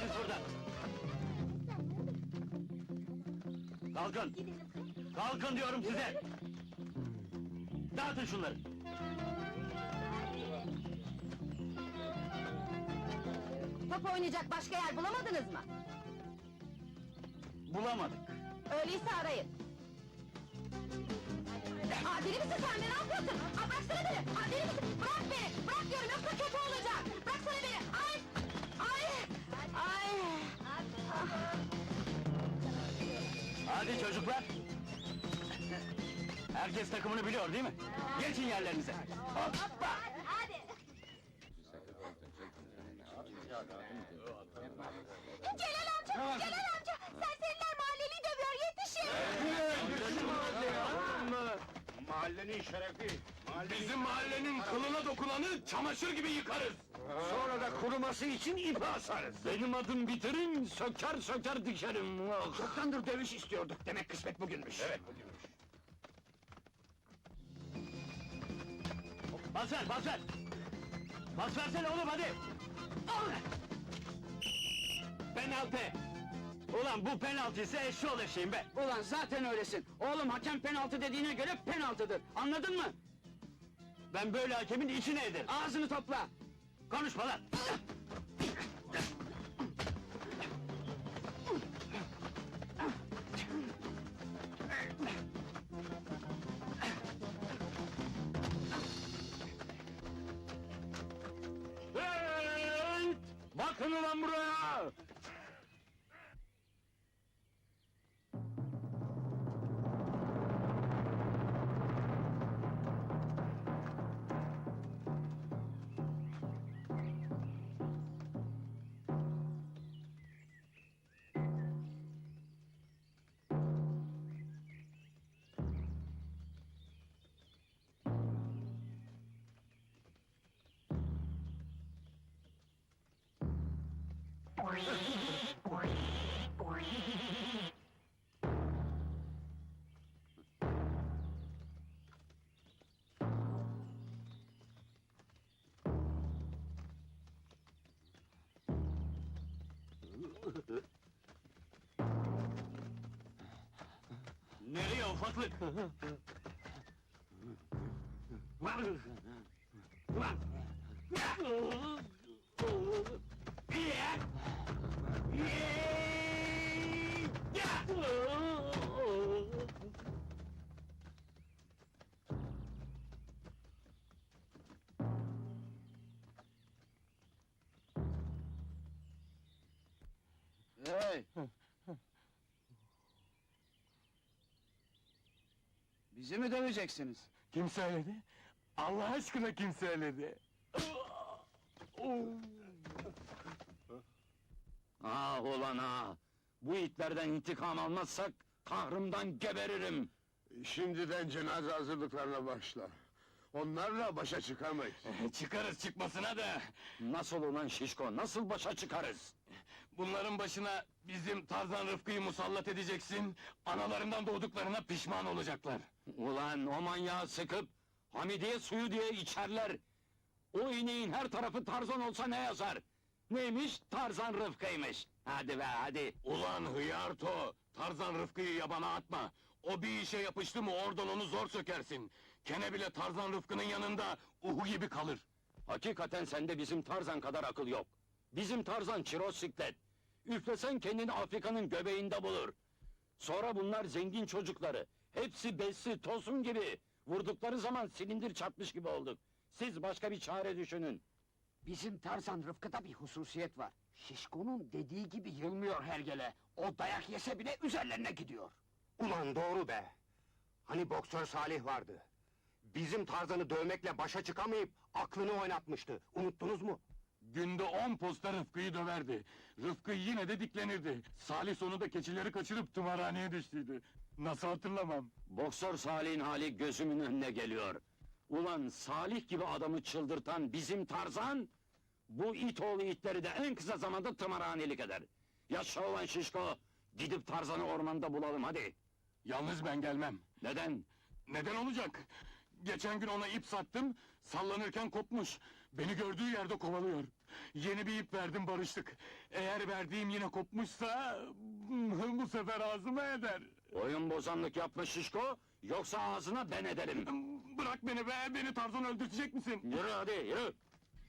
Siz buradan? Kalkın! Kalkın diyorum size! Dağıtın şunları! Top oynayacak başka yer bulamadınız mı? Bulamadık. Öyleyse arayın. Aa, deli misin sen be, ne yapıyorsun? Aa, bıraksana beni! Aa, deli misin? Bırak beni! Bırak diyorum, yoksa kötü olacak! Bıraksana beni! Ay! Çocuklar! Herkes takımını biliyor değil mi? Geçin yerlerinize! Hoppa! Hadi! Mahallenin şerefi. Bizim mahallenin kılına dokunanı çamaşır gibi yıkarız. Sonra da kuruması için ipe asarız. Benim adım bitirin, söker söker dikerim. Ah! Çoktandır dövüş istiyorduk. Demek kısmet bugünmüş. Evet bugünmüş. Bas ver, bas ver! Bas versene oğlum hadi! Penaltı! Ulan bu penaltı ise eşşoğlu eşeğim be! Ulan zaten öylesin. Oğlum hakem penaltı dediğine göre penaltıdır. Anladın mı? Ben böyle hakemin içine ederim! Ağzını topla. Konuşma lan! Nereye ufaklık? Hey. Bizi mi döveceksiniz? Kim söyledi? Allah aşkına kim söyledi? Ah ulan ah! Bu itlerden intikam almazsak kahrımdan geberirim. Şimdiden cenaze hazırlıklarına başla. Onlarla başa çıkamayız. Çıkarız çıkmasına da. Nasıl ulan şişko, nasıl başa çıkarız? Bunların başına bizim Tarzan Rıfkı'yı musallat edeceksin. Analarından doğduklarına pişman olacaklar. Ulan o manyağı sıkıp Hamidiye suyu diye içerler. O ineğin her tarafı Tarzan olsa ne yazar? Neymiş? Tarzan Rıfkı'ymış. Hadi be hadi. Ulan hıyarto! Tarzan Rıfkı'yı yabana atma! O bir işe yapıştı mı oradan onu zor sökersin. Kene bile Tarzan Rıfkı'nın yanında uhu gibi kalır. Hakikaten sende bizim Tarzan kadar akıl yok. Bizim Tarzan çiroz siklet. Üflesen kendini Afrika'nın göbeğinde bulur. Sonra bunlar zengin çocukları. Hepsi besli, tosun gibi. Vurdukları zaman silindir çarpmış gibi olduk. Siz başka bir çare düşünün. Bizim Tarzan Rıfkı'da bir hususiyet var. Şişko'nun dediği gibi yılmıyor hergele. O dayak yese bile üzerlerine gidiyor. Ulan doğru be! Hani boksör Salih vardı. Bizim Tarzan'ı dövmekle başa çıkamayıp aklını oynatmıştı. Unuttunuz mu? Günde on posta Rıfkı'yı döverdi. Rıfkı yine de diklenirdi. Salih sonunda keçileri kaçırıp tımarhaneye düştüydü. Nasıl hatırlamam? Boksör Salih'in hali gözümün önüne geliyor. Ulan Salih gibi adamı çıldırtan bizim Tarzan... ...bu it oğlu itleri de en kısa zamanda tımarhanelik eder. Yaşa ulan şişko! Gidip Tarzan'ı ormanda bulalım hadi. Yalnız ben gelmem. Neden? Neden olacak? Geçen gün ona ip sattım, sallanırken kopmuş. Beni gördüğü yerde kovalıyor. Yeni bir ip verdim barıştık. Eğer verdiğim yine kopmuşsa... ...bu sefer ağzıma eder. Oyun bozanlık yapma şişko, yoksa ağzına ben ederim. Bırak beni be, beni Tarzan öldürtecek misin? Yürü hadi, yürü!